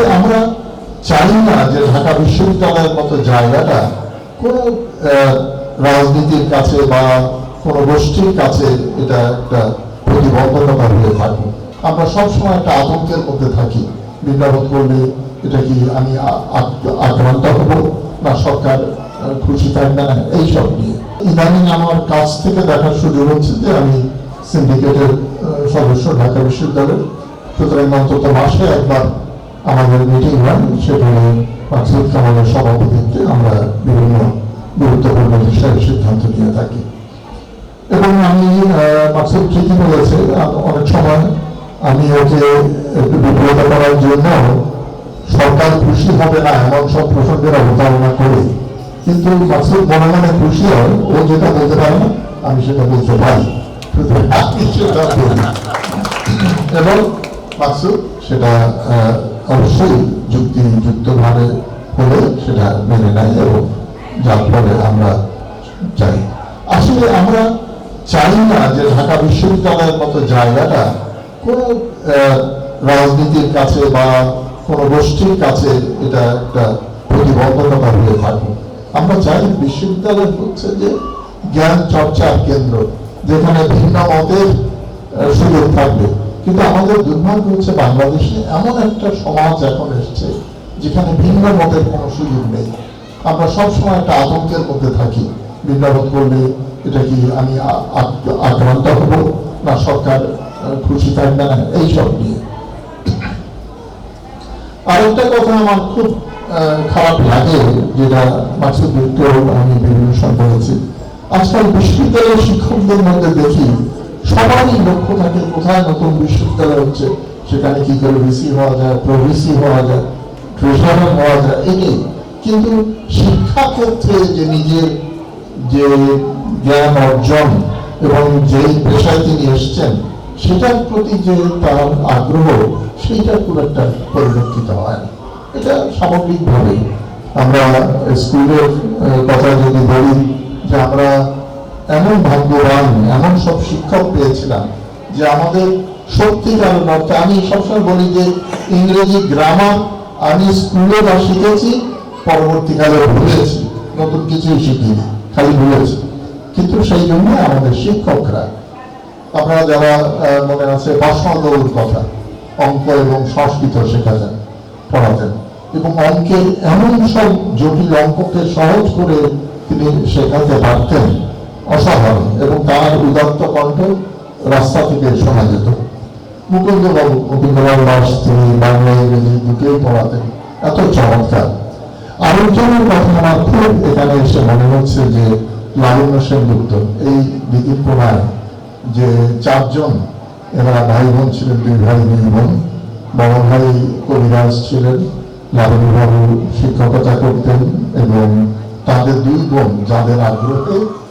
আসলে আমরা চাই না যে ঢাকা বিশ্ববিদ্যালয়ের মতো জায়গাটা কোনো রাজনীতির কাছে বা কোনো গোষ্ঠীর কাছে এটা একটা প্রতিবন্ধকতা হয়ে থাকুক আমরা সবসময় একটা আতঙ্কের মধ্যে থাকি। বিজ্ঞাপন করলে এটা কি আমি আক্রান্ত হব না সরকার খুশি থাকবে না? এইসব নিয়ে। ইদানিং আমার কাছ থেকে দেখার সুযোগ হচ্ছে যে আমি সিন্ডিকেটের সদস্য ঢাকা বিশ্ববিদ্যালয়ের। সুতরাং অন্তত মাসে একবার আমাদের মিটিং হয়, সেখানে মাকসুদ কামালের সভাপতিত্বে আমরা বিভিন্ন গুরুত্বপূর্ণ বিষয়ে সিদ্ধান্ত নিয়ে থাকি। এবং আমি মাকসুদ ঠিকই বলেছে অনেক সময় আমি ওকে একটু বিব্রত করার জন্য সরকার খুশি হবে না, এমন সব প্রসঙ্গের অবতারণা করি। কিন্তু মাকসুদ মনে মনে খুশি হয়, ও যেটা বলতে পারে না, আমি সেটা বলতে পারি। এবং মাকসুদ সেটা অবশ্যই যুক্তিযুক্তভাবে হলে সেটা মেনে নেয় এবং যার ফলে আমরা চাই আসলে আমরা চাই না যে ঢাকা বিশ্ববিদ্যালয়ের মতো জায়গাটা কোনো রাজনীতির কাছে বা কোনো গোষ্ঠীর কাছে এটা একটা প্রতিবন্ধকতা হয়ে থাকুক আমরা চাই বিশ্ববিদ্যালয় হচ্ছে যে জ্ঞান চর্চার কেন্দ্র, যেখানে ভিন্ন মতের সুযোগ থাকবে। কিন্তু আমাদের দুর্ভাগ্য হচ্ছে বাংলাদেশে এমন একটা সমাজ এখন এসছে যেখানে ভিন্ন মতের কোনো সুযোগ নেই। আমরা সবসময় একটা আতঙ্কের মধ্যে থাকি। বিজ্ঞাপন করলে এটা কি আমি আক্রান্ত হব না সরকার খুশি থাকবে না? এইসব নিয়ে। আরেকটা কথা আমার খুব খারাপ লাগে, যেটা মাসুদ আমি বিভিন্ন সময় বলেছি। আজকাল বিশ্ববিদ্যালয়ের শিক্ষকদের মধ্যে দেখি সবারই লক্ষ্য থাকে কোথায় নতুন বিশ্ববিদ্যালয় হচ্ছে, সেখানে কি করে ভিসি হওয়া যায় প্রভিসি হওয়া যায় ট্রেজারার হওয়া যায় এটাই কিন্তু শিক্ষা ক্ষেত্রে যে নিজের যে জ্ঞান অর্জন এবং যেই পেশায় তিনি এসছেন, সেটার প্রতি যে তার আগ্রহ, সেইটা খুব একটা পরিলক্ষিত হয়। এটা সামগ্রিকভাবে আমরা স্কুলের কথা যদি বলি যে আমরা এমন ভাগ্যবান, এমন সব শিক্ষক পেয়েছিলাম যে আমাদের সত্যিকার অর্থে আমি সবসময় বলি যে ইংরেজি গ্রামার আমি স্কুলে যা শিখেছি, পরবর্তীকালে ভুলেছি। নতুন কিছুই শিখিনি, খালি ভুলেছি। কিন্তু সেই জন্য আমাদের শিক্ষকরা, আপনারা যারা মনে আছে বাসনদৌর কথা অঙ্ক এবং সংস্কৃত শেখা শেখাতেন, পড়াতেন, এবং অঙ্কের এমন সব জটিল অঙ্ককে সহজ করে তিনি শেখাতে পারতেন। অসাধারণ এবং তার উদাত্ত কণ্ঠ রাস্তা থেকে শোনা যেত। মুকুন্দ বাবু মুকুন্দবাবু দাস তিনি বাংলা ইংরেজি দুটোই পড়াতেন। এত চমৎকার। আরেকজনের কথা আমার খুব এখানে এসে মনে হচ্ছে যে লাবণ্য সেনগুপ্ত, এই দিদির প্রণায় যে চারজন এরা ভাই বোন ছিলেন, দুই ভাই, দুই বোন বড় ভাই কবিরাজ ছিলেন লাবণীবাবু শিক্ষকতা করতেন এবং তাদের দুই বোন যাদের আগ্রহে